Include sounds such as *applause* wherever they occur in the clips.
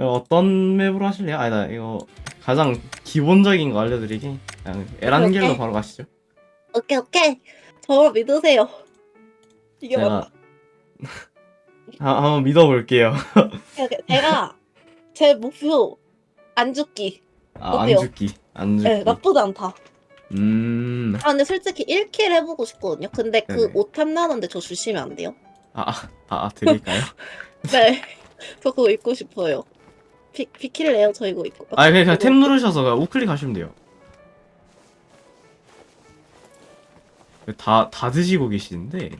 어떤 맵으로 하실래요? 아니다 이거 가장 기본적인 거 알려드리기 그냥 에란겔로 오케이. 바로 가시죠 오케이 오케이. 저를 믿으세요. 이게 제가 맞다. 아, *laughs* 한번 믿어볼게요 오케이, 오케이. 제가 제 목표 안 죽기. 아, 안 어때요? 죽기 안 죽기 네, 나쁘지 않다. 음... 아 근데 솔직히 1킬 해보고 싶거든요. 근데 그 네네. 5탐 나는데 저 주시면 안 돼요? 아, 아, 아 드릴까요? *laughs* 네. 저 그거 입고 싶어요. 비, 비킬래요? 저 이거 입고. 아 그냥, 그냥 탭 누르셔서 그냥 우클릭 하시면 돼요 다, 다 드시고 계시는데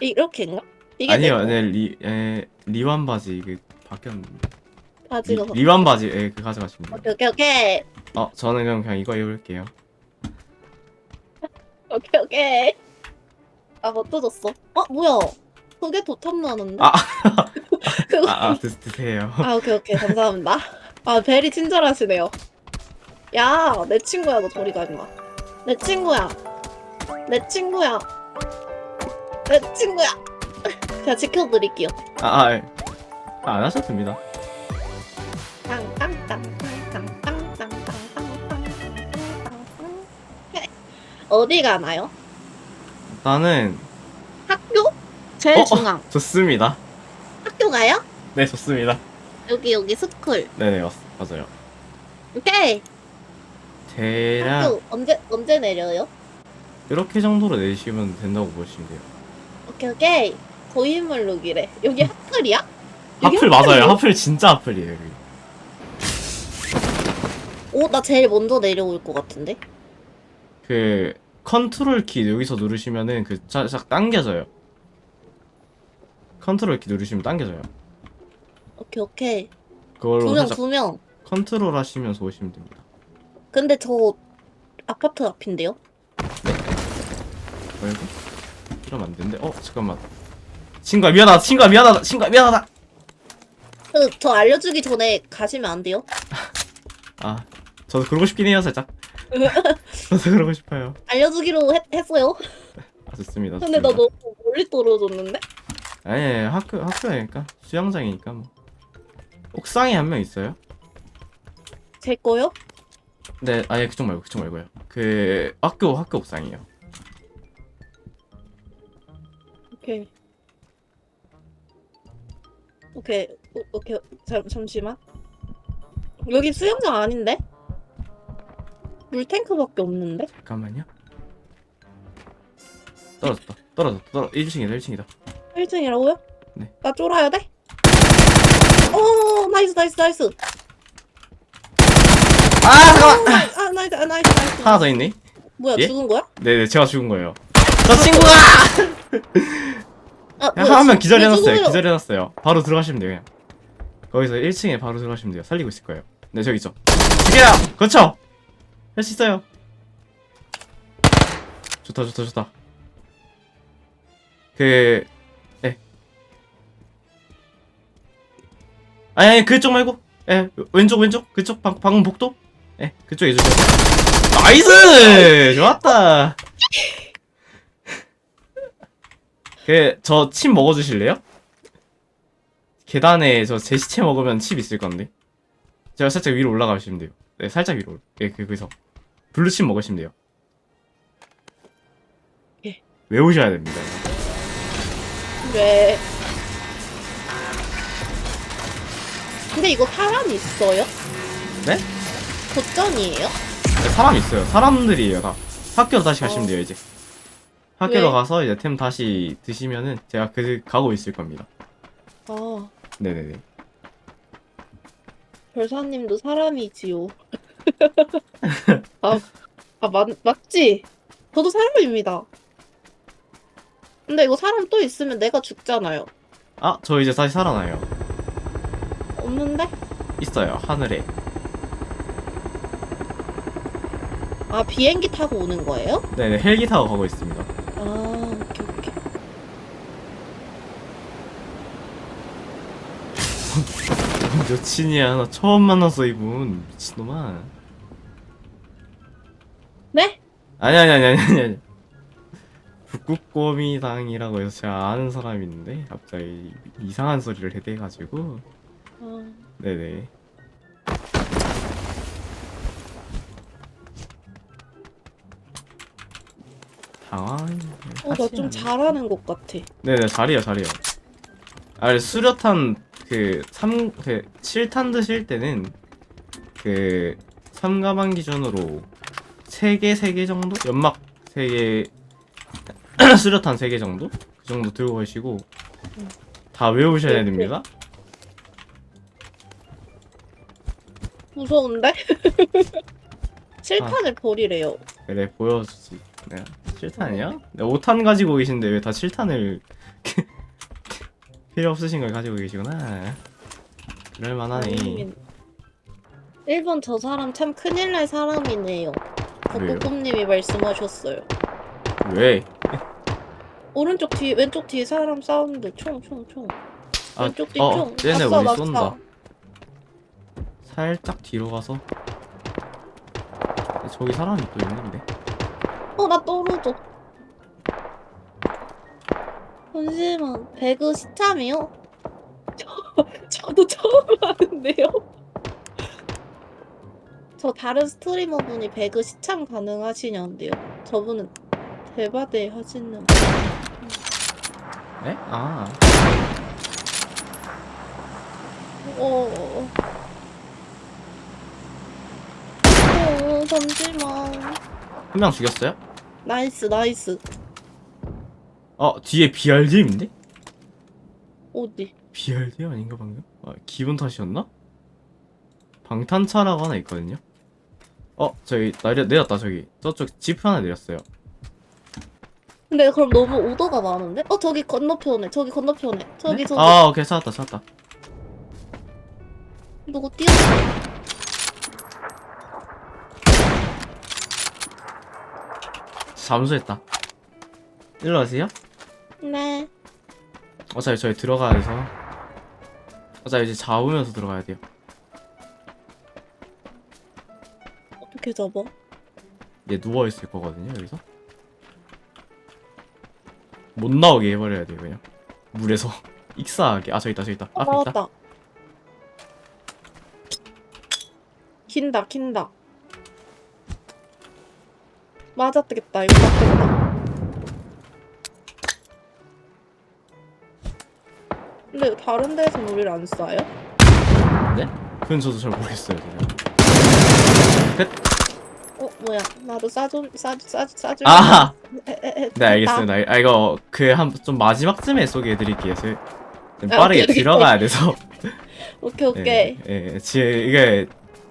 이렇게인가? 이게 아니요 내 네, 리, 에, 리완 바지 그 바뀌었는데 리, 바지가. 리완 바지 예, 그 가져가시면 돼요 오케이 오케이 오케이. 어 저는 그럼 그냥 이거 입을게요 *laughs* 오케이 오케이. 아뭐 뜯었어? 어 뭐야? 그게 도탐 나는데? 아. *laughs* 그거. 아, 아 드, 드세요 아 오케이 오케이 감사합니다. 아 벨이 친절하시네요. 야 내 친구야 너 저리 가지 마. 내 친구야. 내 친구야. 내 친구야. 제가 지켜드릴게요. 아, 아, 예. 아, 안 하셔도 됩니다 땅땅땅땅땅땅땅땅땅땅땅. 어디 가나요? 일단은 학교? 제일 어, 어. 중앙. 좋습니다 학교 가요? 네 좋습니다 여기 여기 스쿨. 네네 맞, 맞아요 오케이. 대략 학교 언제 언제 내려요? 이렇게 정도로 내시면 된다고 보시면 돼요 오케이 오케이. 고인물 룩이래. 여기 하플이야? 여기 하플 맞아요? 하플 진짜 하플이에요 여기 오, 나 제일 먼저 내려올 것 같은데? 그 컨트롤 키 여기서 누르시면은 그 살짝 당겨져요 컨트롤 키 누르시면 당겨져요 오케이, 오케이. 그걸로 두 명, 살짝 두 명. 컨트롤 하시면서 오시면 됩니다 근데 저 아파트 앞인데요? 아이고 이러면 안 되는데 어 잠깐만 친구야 미안하다 친구야 미안하다 친구야 미안하다 그, 저 알려주기 전에 가시면 안 돼요? *laughs* 아 저도 그러고 싶긴 해요 살짝 *laughs* 저도 그러고 싶어요 알려주기로 했, 했어요. 아 좋습니다 근데 나 좋습니다. 너무 멀리 떨어졌는데? 아니 아니, 학교 학교니까 수영장이니까 뭐 옥상에 한 명 있어요 제 거요? 네 아니 그쪽 말고 그쪽 말고요 그 학교 학교 옥상이에요 오케이. 오케이, 오, 오케이. 잠, 잠시만. 여기 수영장 아닌데? 물탱크밖에 없는데? 잠깐만요 떨어졌다 떨어졌다 떨어 1층이다 1층이다 1층이라고요? 네. 나 쫄아야 돼? 오, 나이스, 나이스, 나이스. 아 잠깐만 아, 나이스, 아, 나이스, 나이스. 하나 더 있네 뭐야, 예? 죽은 거야? 네네 제가 죽은 거예요 저 친구가 아, 한명왜 기절해놨어요 죽어요? 기절해놨어요 바로 들어가시면 돼요 그냥 거기서 1층에 바로 들어가시면 돼요 살리고 있을 거예요 네 저기 있죠 죽여요 그렇죠 할 수 있어요 좋다 좋다 좋다 그 아니 아니 그쪽 말고. 예 왼쪽 왼쪽. 그쪽 방, 방금 복도? 예 그쪽에 주세요. 나이스! 좋았다. 그저 칩 먹어주실래요? 계단에 저 제 시체 먹으면 칩 있을 건데. 제가 살짝 위로 올라가시면 돼요. 네 살짝 위로. 예 그- 거기서. 블루 칩 먹으시면 돼요. 예. 외우셔야 됩니다. 왜? 근데 이거 사람 있어요? 네? 덧전이에요? 네, 사람 있어요 사람들이에요 다 학교로 다시 가시면 어. 돼요 이제 학교로 왜? 가서 이제 템 다시 드시면은 제가 그 가고 있을 겁니다 아, 네네네 별사님도 사람이지요. *laughs* 아, 아 맞, 맞지? 저도 사람입니다. 근데 이거 사람 또 있으면 내가 죽잖아요. 아 저 이제 다시 살아나요 없는데? 있어요 하늘에 아, 비행기 타고 오는 거예요? 네네 헬기 타고 가고 있습니다 아, 오케이, 오케이. *laughs* 여친이야 나 처음 만났어 이분 미친놈아 네? 아니 아니 아니 아니 아니 아니 북극곰이당이라고 해서 제가 아는 사람이 있는데 갑자기 이상한 소리를 해대가지고 아, 네네. 당황. 어, 나 좀 잘하는 것 같아. 네네 자리요 자리요. 아 그래, 수류탄 그3그 7탄 드실 때는 그 3가방 기준으로 3개 3개 정도 연막 3개 *clears throat* 수류탄 3개 정도 그 정도 들고 가시고 음. 다 외우셔야 네, 됩니다. 무서운데? *laughs* 실탄을 버리래요. 그래 보여주지. 네. 7탄이요? 네, 5탄 가지고 계신데 왜 다 7탄을 *laughs* 필요 없으신 걸 가지고 계시구나. 그럴만하네. 아니, 1번 저 사람 참 큰일 날 사람이네요. 왜요? 벚꽃님이 말씀하셨어요. 왜? 오른쪽 뒤, 왼쪽 뒤에 사람 싸우는데 총, 총, 총. 아, 왼쪽 뒤 어, 총. 쟤네 낙사. 쏜다. 살짝 뒤로 가서 저기 사람이 또 있는데 어, 나 떨어져. 잠시만, 배그 시참이요? 저, *laughs* 저도 처음 하는데요? *laughs* 저 다른 스트리머 분이 배그 시참 가능하시냐는데요. 저분은 대바대 하시는. 네? 아 어, 어, 어, 잠시만. 한명 죽였어요? 나이스, 나이스. 어 뒤에 BRDM인데? 어디? BRDM 아닌가 방금? 아, 기분 탓이었나? 방탄차라고 하나 있거든요 어 저기 내려, 내렸다 저기 저쪽 집 하나 내렸어요 근데 그럼 너무 오더가 많은데? 어, 저기 건너편에, 저기 건너편에. 저기, 네? 저기. 아 오케이 찾았다 찾았다 누구 뛰었어? 잠수했다. 일로 와세요. 네. 어차피 저희 들어가야 돼서. 어차피 이제 잡으면서 들어가야 돼요. 어떻게 잡아? 얘 누워 있을 거거든요 여기서. 못 나오게 해버려야 돼요 그냥. 물에서. *laughs* 익사하게. 아 저기 있다 저기 있다. 어, 앞에 있다. 나왔다. 긴다, 긴다. 맞았겠다, 이거 맞겠다. 근데 다른 데서는 우리를 안 쏴요? 그건 저도 잘 모르겠어요 제가 어, 뭐야. 나도 싸좀, 싸, 싸, 싸줄. 아! 네 알겠습니다 아 이거 그 한 좀 마지막쯤에 소개해드릴게요 저- 좀 아, 빠르게 오케이, 오케이. 들어가야 돼서 *laughs* 오케이, 오케이. 예, 예, 지 이게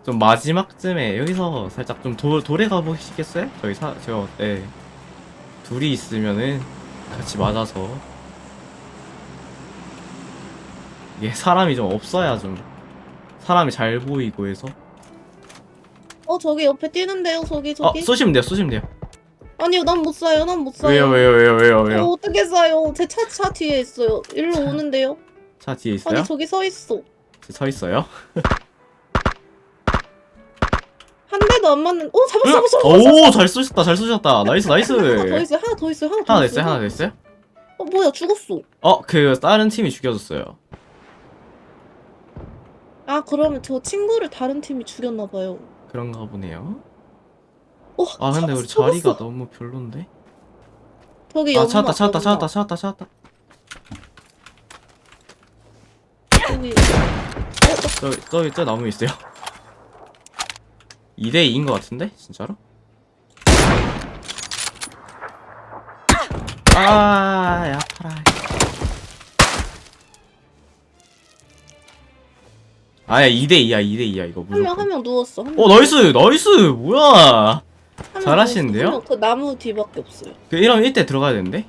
좀 마지막쯤에 여기서 살짝 좀 도, 돌에 가보시겠어요? 저희 사, 저, 예. 둘이 있으면은 같이 맞아서 이게 사람이 좀 없어야 좀 사람이 잘 보이고 해서 어, 저기 옆에 뛰는데요, 저기, 어 저기. 쏘시면 돼요 쏘시면 돼요 아니요, 난 못 쏴요, 난 못 쏴요. 왜요 왜요 왜요 왜요 어, 왜요 어떻게 쏴요? 제 차, 차 뒤에 있어요. 일로 오는데요? 차 뒤에 있어요? 아니, 저기 서 있어. 서 있어요? *laughs* 한 대도 안 맞는. 어, 잡았어, 잡았어. 잡았어. 오잘 쏘셨다 잘 쏘셨다 나이스 나이스 하나 더 있어요, 하나 더 있어요, 하나 더 하나. 있어요 하나 더 있어요? 어, 뭐야, 죽었어. 어 그 다른 팀이 죽여줬어요 아, 그러면 저 친구를 다른 팀이 죽였나 봐요. 그런가 보네요 어, 아 근데 우리 잡았어, 자리가 잡았어. 너무 별론데? 저기 아 찾았다 찾았다. 찾았다 찾았다 찾았다. 저기 저기 저 나무에 있어요 2대 2인 것 같은데? 진짜로? 아 야 파라 아 야 2대 2야 2대 2야 이거 한 명, 무조건 한 명 누웠어. 한어명 나이스 나이스 뭐야 한명 잘하시는데요? 누웠어. 한 명, 그 나무 뒤밖에 없어요. 그 이러면 이때 들어가야 되는데?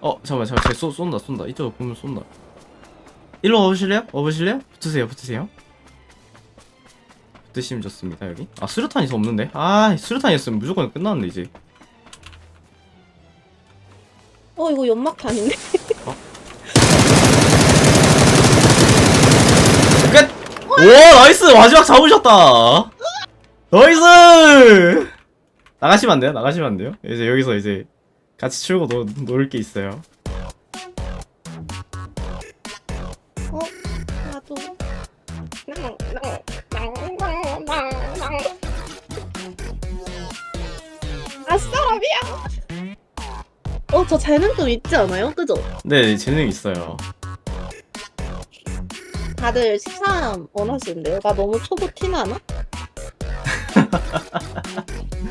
어 잠깐만 잠깐만 쟤 쏘, 쏜다 쏜다 이쪽으로 보면 쏜다 일로 와보실래요? 와보실래요? 붙으세요 붙으세요 붙으시면 좋습니다 여기 아 수류탄이 더 없는데? 아 수류탄이 있으면 무조건 끝났는데 이제 어, 이거 연막탄인데? 끝! 오 나이스 마지막 잡으셨다 나이스 나가시면 안 돼요? 나가시면 안 돼요? 이제 여기서 이제 같이 출고 노, 놀 게 있어요 어, 나도. 아 싸라비야. 어, 저 재능 좀 있지 않아요? 그죠? 네, 재능 있어요. 다들 13 원하시는데요? 나 너무 초보 티나나? *laughs*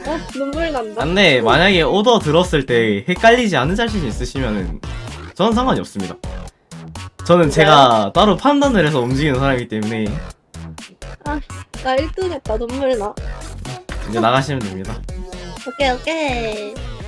어, 눈물 난다. 근데 만약에 오더 들었을 때 헷갈리지 않은 자신 있으시면은 저는 상관이 없습니다. 저는 제가 따로 판단을 해서 움직이는 사람이기 때문에 나 1등 했다. 눈물 나. 이제 나가시면 됩니다. 오케이, 오케이.